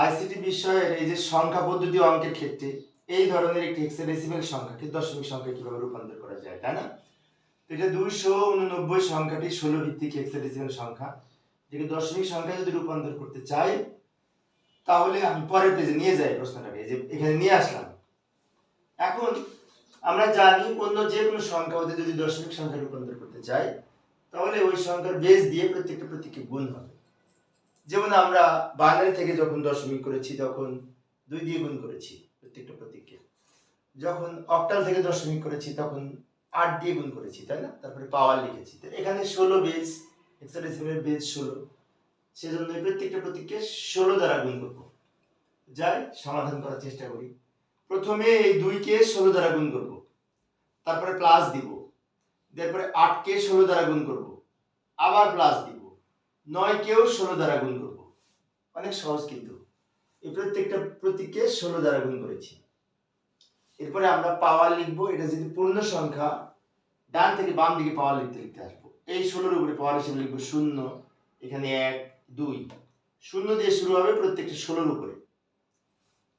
ICT বিষয়ের এই যে সংখ্যা পদ্ধতি অঙ্কের ক্ষেত্রে এই ধরনের একটি হেক্সাডেসিমেল সংখ্যাকে দশমিক সংখ্যা কীভাবে রূপান্তর করা যায়, তাই না? এটা দুইশো উননব্বই সংখ্যাটি ষোলো ভিত্তিক হেক্সাডেসিমেল সংখ্যা। যেটি দশমিক সংখ্যা যদি রূপান্তর করতে চাই, তাহলে আমি পরের পেজে নিয়ে যাই প্রশ্নটাকে যে এখানে নিয়ে আসলাম। এখন আমরা জানি অন্য যে কোনো সংখ্যা হতে যদি দশমিক সংখ্যা রূপান্তর করতে চাই, তাহলে ওই সংখ্যার বেস দিয়ে প্রত্যেকটা প্রতীকে গুণ হবে। যেমন আমরা বাইনারি থেকে যখন দশমিক করেছি, তখন দুই দিয়ে গুণ করেছি প্রত্যেকটা প্রতীককে। যখন অক্টাল থেকে দশমিক করেছি, তখন আট দিয়ে গুণ করেছি, তাই না? তারপরে পাওয়ার লিখেছি। এখানে ষোলো বেজ হেক্সাডেসিমেলের বেস ষোলো। সেজন্য প্রত্যেকটা প্রতীককে ষোলো দ্বারা গুণ করব। যাই, সমাধান করার চেষ্টা করি। প্রথমে এই দুইকে ষোলো দ্বারা গুণ করব। তারপরে প্লাস দিব। তারপরে আটকে ষোলো দ্বারা গুণ করব। আবার প্লাস দিব। নয়কেও ষোলো দ্বারা গুণ করব। অনেক সহজ কিন্তু। এই প্রত্যেকটা প্রতীককে ষোলো দ্বারা গুণ করেছি। এরপরে আমরা পাওয়ার লিখব, এটা যদি পূর্ণ সংখ্যা, ডান থেকে বাম দিকে পাওয়ার লিখতে লিখতে আসব। এই ষোলোর উপরে পাওয়ার হিসেবে লিখব শূন্য, এখানে এক, দুই। শূন্য দিয়ে শুরু হবে প্রত্যেকটা ষোলোর উপরে।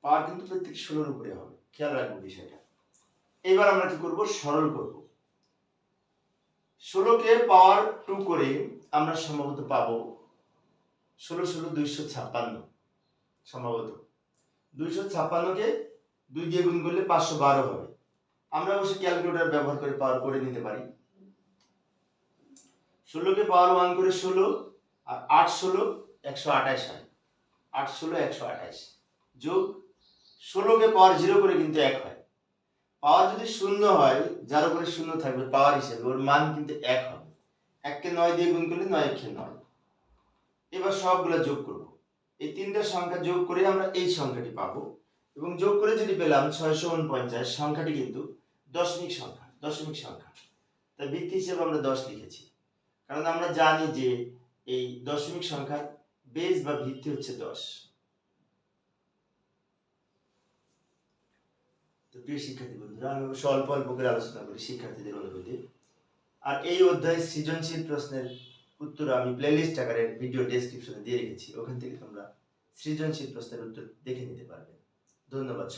পাওয়ার কিন্তু প্রত্যেক ষোলোর উপরে হবে। খেয়াল রাখব বিষয়টা। এবার আমরা কি করব? সরল করব। ষোলোকে পাওয়ার টু করে আমরা সম্ভবত পাবো ষোলো ষোলো দুইশো ছাপ্পান্ন, সম্ভবত। দুইশো ছাপ্পান্নকে দুই দিয়ে গুণ করলে পাঁচশো বারো হবে। আমরা অবশ্য ক্যালকুলেটর ব্যবহার করে পাওয়ার করে নিতে পারি। ষোলোকে পাওয়ার ওয়ান করে ষোলো আর আট ষোলো একশো আঠাশ হয়। আট ষোলো একশো আঠাশ যোগ ষোলোকে পাওয়ার জিরো করে কিন্তু এক হয়। পাওয়ার যদি শূন্য হয়, যার উপরে শূন্য থাকবে, পাওয়ার হিসেবে, ওর মান কিন্তু এক হবে। এককে নয় দিয়ে গুণ করলে নয় একে নয়। এবার সবগুলো যোগ করব। এই তিনটা সংখ্যা যোগ করে আমরা এই সংখ্যাটি পাবো। এবং যোগ করে যদি পেলাম ছয়শো উনপঞ্চাশ, সংখ্যাটি কিন্তু দশমিক সংখ্যা দশমিক সংখ্যা। তাই ভিত্তি হিসেবে আমরা দশ লিখেছি। কারণ আমরা জানি যে এই দশমিক সংখ্যার বেস বা ভিত্তি হচ্ছে দশ। তো প্রিয় শিক্ষার্থী বন্ধুরা, আমি অল্প অল্প করে আলোচনা করি শিক্ষার্থীদের অনুভূতি। আর এই অধ্যায় সৃজনশীল প্রশ্নের উত্তর আমি প্লেলিস্ট আকারে ভিডিও ডেসক্রিপশনে দিয়ে রেখেছি। ওখান থেকে তোমরা সৃজনশীল প্রশ্নের উত্তর দেখে নিতে পারবে। ধন্যবাদ